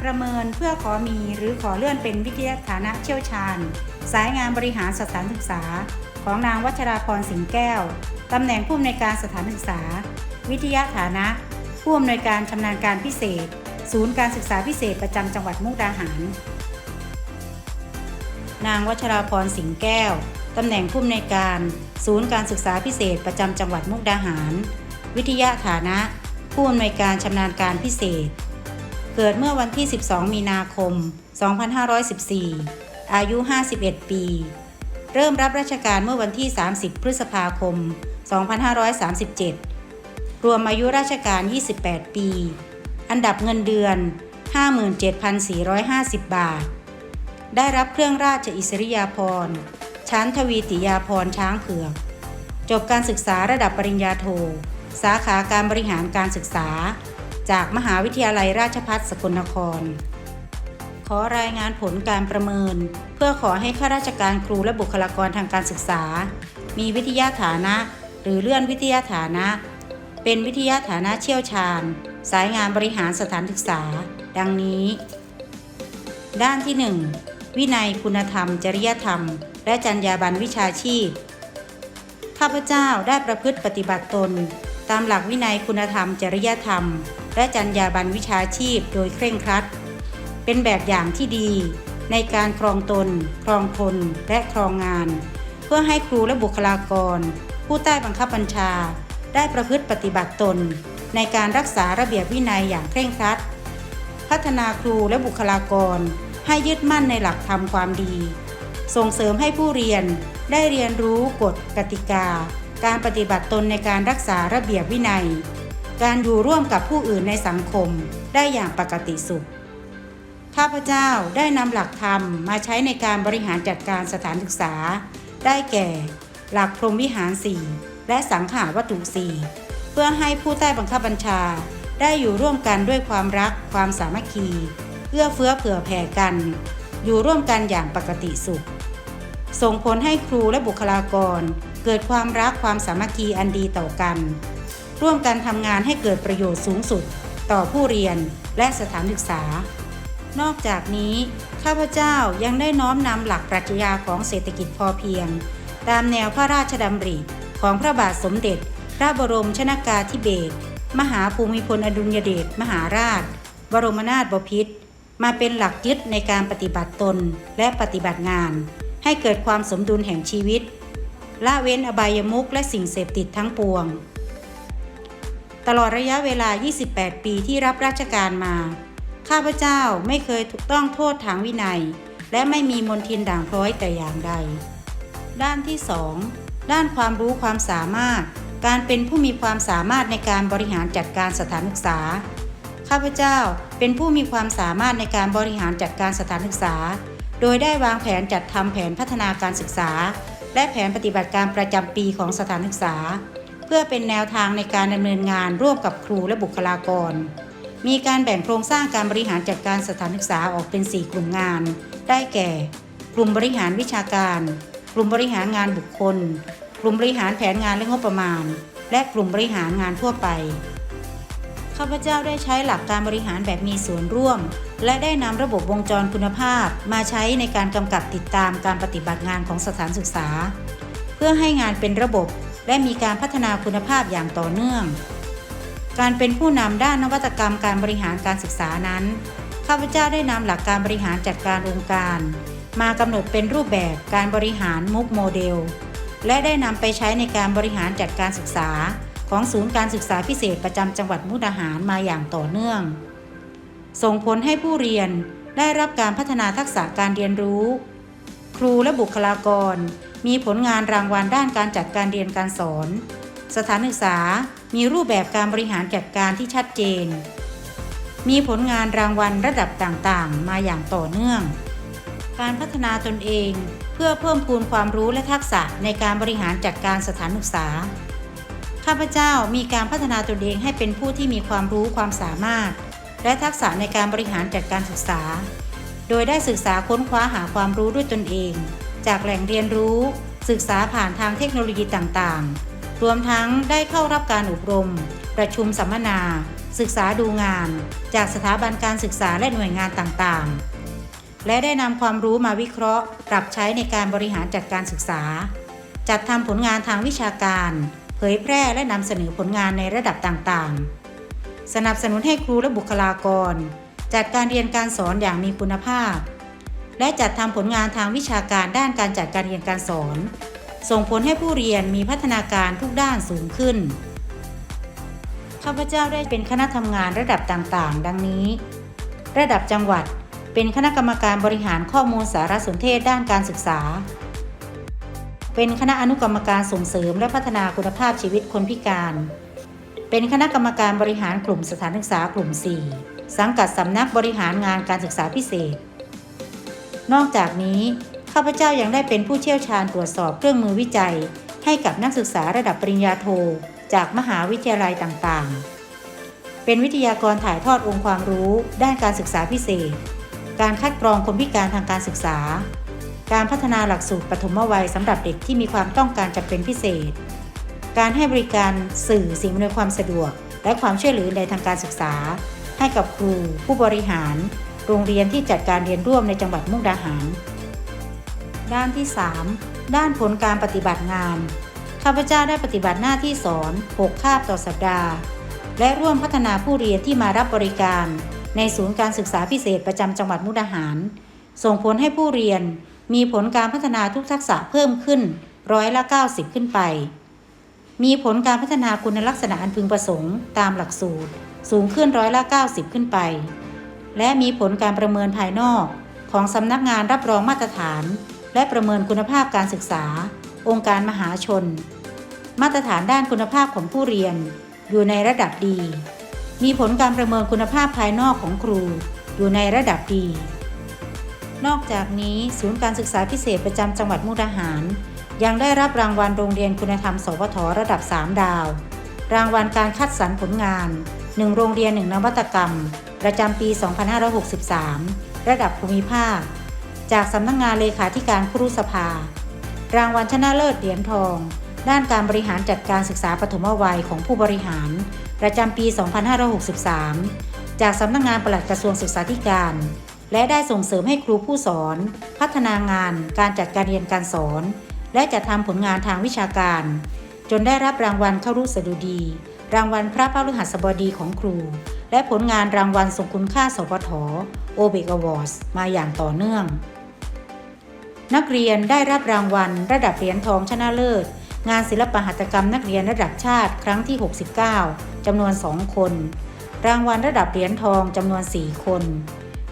ประเมินเพื่อขอมีหรือขอเลื่อนเป็นวิทยาฐานะเชี่ยวชาญ สายงานบริหารสถานศึกษา ของนางวัชราพรสิงแก้ว ตำแหน่งผู้อำนวยการสถานศึกษา วิทยาฐานะ ผู้อำนวยการชำนาญการพิเศษ ศูนย์การศึกษาพิเศษประจำจังหวัดมุกดาหาร นางวัชราพรสิงแก้ว ตำแหน่งผู้อำนวยการ ศูนย์การศึกษาพิเศษประจำจังหวัดมุกดาหาร วิทยาฐานะ ผู้อำนวยการชำนาญการพิเศษ เกิดเมื่อวันที่ 12 มีนาคม 2514 อายุ 51 ปี เริ่มรับราชการเมื่อวันที่ 30 พฤษภาคม 2537 รวมอายุราชการ 28 ปี อันดับเงินเดือน 57,450 บาท ได้รับเครื่องราชอิสริยาภรณ์ชั้นทวีติยาภรณ์ช้างเผือก จบการศึกษาระดับปริญญาโท สาขาการบริหารการศึกษา จากมหาวิทยาลัยราชภัฏสกลนคร ขอรายงานผลการประเมิน เพื่อขอให้ข้าราชการครูและบุคลากรทางการศึกษา มีวิทยาฐานะ หรือเลื่อนวิทยาฐานะ เป็นวิทยาฐานะเชี่ยวชาญ สายงานบริหารสถานศึกษา ดังนี้ ด้านที่ 1 วินัยคุณธรรม จริยธรรม และจรรยาบรรณวิชาชีพข้าพเจ้าได้ประพฤติปฏิบัติตน ตามหลักวินัยคุณธรรม จริยธรรม และจรรยาบรรณวิชาชีพโดยเคร่งครัด เป็นแบบอย่างที่ดี ในการครองตน ครองคนและครองงาน เพื่อให้ครูและบุคลากร ผู้ใต้บังคับบัญชา ได้ประพฤติปฏิบัติตน ในการรักษาระเบียบวินัยอย่างเคร่งครัด พัฒนาครูและบุคลากร ให้ยึดมั่นในหลักธรรมความดี ส่งเสริมให้ผู้เรียนได้เรียนรู้กฎกติกา การปฏิบัติตนในการรักษาระเบียบวินัย การอยู่ร่วมกับผู้อื่นในสังคมได้อย่างปกติสุข ข้าพเจ้าได้นำหลักธรรมมาใช้ในการบริหารจัดการสถานศึกษา ได้แก่ หลักพรหมวิหารสี่และสังขาวัตถุสี่เพื่อให้ผู้ใต้บังคับบัญชา ได้อยู่ร่วมกันด้วยความรัก ความสามัคคี เอื้อเฟื้อเผื่อแผ่กัน อยู่ร่วมกันอย่างปกติสุข ส่งผลให้ครูและบุคลากร เกิดความรักความสามัคคีอันดีต่อกัน ร่วมกันทำงานให้เกิดประโยชน์สูงสุด ต่อผู้เรียนและสถานศึกษา นอกจากนี้ข้าพเจ้ายังได้น้อมนำหลักปรัชญาของเศรษฐกิจพอเพียง ตามแนวพระราชดำริของพระบาทสมเด็จ พระบรมชนากาธิเบศรมหาภูมิพลอดุลยเดชมหาราช บรมนาถบพิตรมาเป็นหลักยึดในการปฏิบัติตนและปฏิบัติงาน ให้เกิดความสมดุลแห่งชีวิตละเว้นอบายมุขและสิ่งเสพติดทั้งปวง ตลอดระยะเวลา 28 ปีที่รับราชการมา ข้าพเจ้าไม่เคยถูกต้องโทษทางวินัย และไม่มีมนทินด่างพร้อยแต่อย่างใด ด้านที่ 2 ด้านความรู้ความสามารถ การเป็นผู้มีความสามารถในการบริหารจัดการสถานศึกษา ข้าพเจ้าเป็นผู้มีความสามารถในการบริหารจัดการสถานศึกษา โดยได้วางแผนจัดทำแผนพัฒนาการศึกษา และแผนปฏิบัติการประจำปีของสถานศึกษา พื่อเป็นแนวทางในการดำเนินงานร่วมกับครูและบุคลากร มีการแบ่งโครงสร้างการบริหารจัดการสถานศึกษาออกเป็น 4 กลุ่มงาน ได้แก่ กลุ่มบริหารวิชาการ กลุ่มบริหารงานบุคคล กลุ่มบริหารแผนงานและงบประมาณ และกลุ่มบริหารงานทั่วไปข้าพเจ้าได้ใช้หลักการบริหารแบบมีส่วนร่วม และได้นำระบบวงจรคุณภาพ มาใช้ในการกำกับติดตามการปฏิบัติงานของสถานศึกษา เพื่อให้งานเป็นระบบ และมีการพัฒนาคุณภาพอย่างต่อเนื่อง การเป็นผู้นำด้านนวัตกรรมการบริหารการศึกษานั้น ข้าพเจ้าได้นำหลักการบริหารจัดการองค์การ มากำหนดเป็นรูปแบบการบริหารมุกโมเดล และได้นำไปใช้ในการบริหารจัดการศึกษา ของศูนย์การศึกษาพิเศษประจำจังหวัดมุกดาหารมาอย่างต่อเนื่อง ส่งผลให้ผู้เรียนได้รับการพัฒนาทักษะการเรียนรู้ ครูและบุคลากร มีผลงานรางวัลด้านการจัดการเรียนการสอน สถานศึกษามีรูปแบบการบริหารจัดการที่ชัดเจน มีผลงานรางวัลระดับต่างๆ มาอย่างต่อเนื่อง การพัฒนาตนเองเพื่อเพิ่มพูนความรู้และทักษะในการบริหารจัดการสถานศึกษา ข้าพเจ้ามีการพัฒนาตนเองให้เป็นผู้ที่มีความรู้ความสามารถ และทักษะในการบริหารจัดการศึกษา โดยได้ศึกษาค้นคว้าหาความรู้ด้วยตนเอง จากแหล่งเรียนรู้ ศึกษาผ่านทางเทคโนโลยีต่างๆ รวมทั้งได้เข้ารับการอบรม ประชุมสัมมนา ศึกษาดูงาน จากสถาบันการศึกษาและหน่วยงานต่างๆ และได้นำความรู้มาวิเคราะห์ ปรับใช้ในการบริหารจัดการศึกษา จัดทำผลงานทางวิชาการ เผยแพร่และนำเสนอผลงานในระดับต่างๆ สนับสนุนให้ครูและบุคลากร จัดการเรียนการสอนอย่างมีคุณภาพ และจัดทำผลงานทางวิชาการด้านการจัดการเรียนการสอน ส่งผลให้ผู้เรียนมีพัฒนาการทุกด้านสูงขึ้น ข้าพเจ้าได้เป็นคณะทำงานระดับต่างๆ ดังนี้ ระดับจังหวัดเป็นคณะกรรมการบริหารข้อมูลสารสนเทศด้านการศึกษา เป็นคณะอนุกรรมการส่งเสริมและพัฒนาคุณภาพชีวิตคนพิการ เป็นคณะกรรมการบริหารกลุ่มสถานศึกษากลุ่ม 4 สังกัดสำนักบริหารงานการศึกษาพิเศษ นอกจากนี้ข้าพเจ้ายังได้เป็นผู้เชี่ยวชาญตรวจสอบเครื่องมือวิจัย ให้กับนักศึกษาระดับปริญญาโท จากมหาวิทยาลัยต่างๆ เป็นวิทยากรถ่ายทอดองค์ความรู้ ด้านการศึกษาพิเศษ การคัดกรองคนพิการทางการศึกษา การพัฒนาหลักสูตรปฐมวัยสำหรับเด็กที่มีความต้องการจำเป็นพิเศษ การให้บริการสื่อสิ่งอำนวยความสะดวก และความช่วยเหลือในทางการศึกษา ให้กับครู ผู้บริหาร โรงเรียนที่จัดการเรียนร่วมในจังหวัดมุกดาหาร ด้านที่ 3 ด้านผลการปฏิบัติงาน ข้าพเจ้าได้ปฏิบัติหน้าที่สอน 6 คาบต่อสัปดาห์ และร่วมพัฒนาผู้เรียนที่มารับบริการ ในศูนย์การศึกษาพิเศษประจำจังหวัดมุกดาหาร ส่งผลให้ผู้เรียนมีผลการพัฒนาทุกทักษะเพิ่มขึ้นร้อยละ 90 ขึ้นไป มีผลการพัฒนาคุณลักษณะอันพึงประสงค์ตามหลักสูตร สูงขึ้นร้อยละ 90 ขึ้นไป และมีผลการประเมินภายนอก ของสำนักงานรับรองมาตรฐาน และประเมินคุณภาพการศึกษา องค์การมหาชน มาตรฐานด้านคุณภาพของผู้เรียน อยู่ในระดับดี มีผลการประเมินคุณภาพภายนอกของครู อยู่ในระดับดี นอกจากนี้ศูนย์การศึกษาพิเศษประจำจังหวัดมุกดาหาร ยังได้รับรางวัลโรงเรียนคุณธรรม สวทระดับ 3 ดาว รางวัลการคัดสรรผลงาน 1 โรงเรียน 1 นวัตกรรม ประจำปี 2563 ระดับภูมิภาค จากสำนักงงานเลขาธิการครุสภา รางวัลชนะเลิศเหรียญทอง ด้านการบริหารจัดการศึกษาปฐมวัยของผู้บริหาร ประจำปี 2563 จากสำนักงงานปลัดกระทรวงศึกษาธิการ และได้ส่งเสริมให้ครูผู้สอน พัฒนางาน การจัดการเรียนการสอน และจัดทำผลงานทางวิชาการ จนได้รับรางวัลเข้ารู้สดุดี รางวัลพระพฤหัสบดีของครู และผลงานรางวัลทรงคุณค่าสปทโอเบกอวอร์สมาอย่างต่อเนื่อง นักเรียนได้รับรางวัล ระดับเหรียญทองชนะเลิศ งานศิลปหัตถกรรมนักเรียนระดับชาติครั้งที่ 69 จำนวน 2 คน รางวัลระดับเหรียญทองจำนวน 4 คน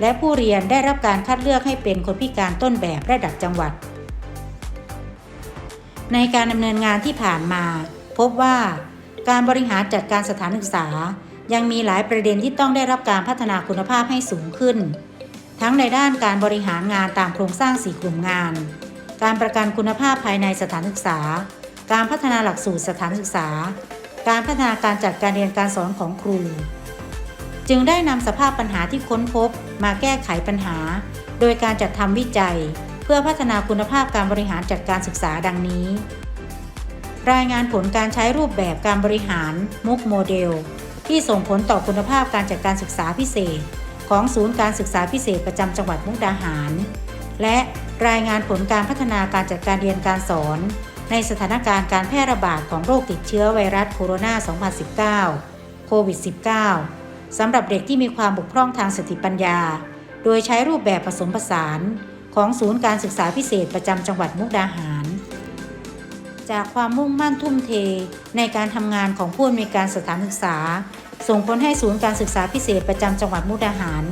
และผู้เรียนได้รับการคัดเลือกให้เป็นคนพิการต้นแบบระดับจังหวัด ในการดำเนินงานที่ผ่านมา พบว่าการบริหารจัดการสถานศึกษา ยังมีหลายประเด็นที่ต้องได้รับการพัฒนาคุณภาพให้สูงขึ้น ทั้งในด้านการบริหารงานตามโครงสร้างสี่กลุ่มงาน การประกันคุณภาพภายในสถานศึกษา การพัฒนาหลักสูตรสถานศึกษา การพัฒนาการจัดการเรียนการสอนของครู จึงได้นำสภาพปัญหาที่ค้นพบ มาแก้ไขปัญหา โดยการจัดทำวิจัย เพื่อพัฒนาคุณภาพการบริหารจัดการศึกษาดังนี้ รายงานผลการใช้รูปแบบการบริหารมุกโมเดล ที่ส่งผลต่อคุณภาพการจัดการศึกษาพิเศษ ของศูนย์การศึกษาพิเศษประจำจังหวัดมุกดาหาร และรายงานผลการพัฒนาการจัดการเรียนการสอน ในสถานการณ์การแพร่ระบาดของโรคติดเชื้อไวรัสโคโรนา 2019 โควิด -19 สำหรับเด็กที่มีความบกพร่องทางสติปัญญา โดยใช้รูปแบบผสมผสาน ของศูนย์การศึกษาพิเศษประจำจังหวัดมุกดาหาร จากความมุ่งมั่นทุ่มเท ในการทำงานของผู้อำนวยการสถานศึกษา ส่งผลให้ศูนย์การศึกษาพิเศษประจำจังหวัดมุกดาหาร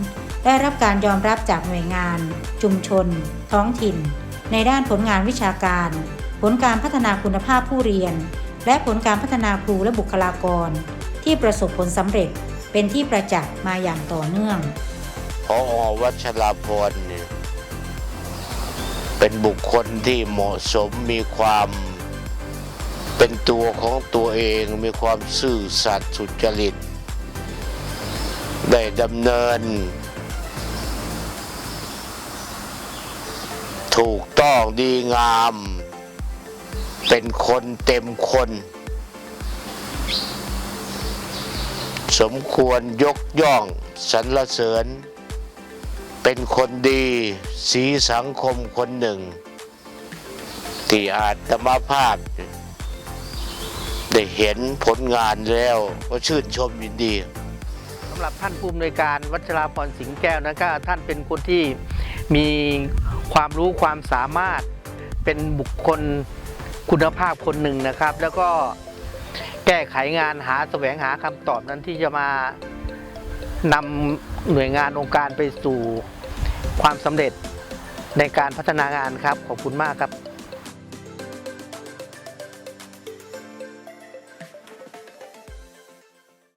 ได้รับการยอมรับจากหน่วยงาน ชุมชน ท้องถิ่น ในด้านผลงานวิชาการ ผลการพัฒนาคุณภาพผู้เรียน และผลการพัฒนาครูและบุคลากร ที่ประสบผลสำเร็จเป็นที่ประจักษ์มาอย่างต่อเนื่องพอวัชราพรเนี่ยเป็นบุคคลที่เหมาะสมมีความ เป็นตัวของตัวเองมีความซื่อสัตย์สุจริต ได้ดำเนิน ถูกต้องดีงาม เป็นคนเต็มคน สมควรยกย่องสรรเสริญ เป็นคนดีสีสังคมคนหนึ่ง ที่อาจตมภาพ ได้เห็นผลงานแล้วก็ชื่นชมยินดีสำหรับท่านผู้อำนวยการวัชราพรสิงห์แก้วนะก็ท่านเป็นคนที่มีความรู้ความสามารถเป็นบุคคลคุณภาพคนหนึ่งนะครับ แล้วก็แก้ไขงานหาแสวงหาคำตอบนั้นที่จะมานำหน่วยงานองค์การไปสู่ความสำเร็จในการพัฒนางานครับ ขอบคุณมากครับ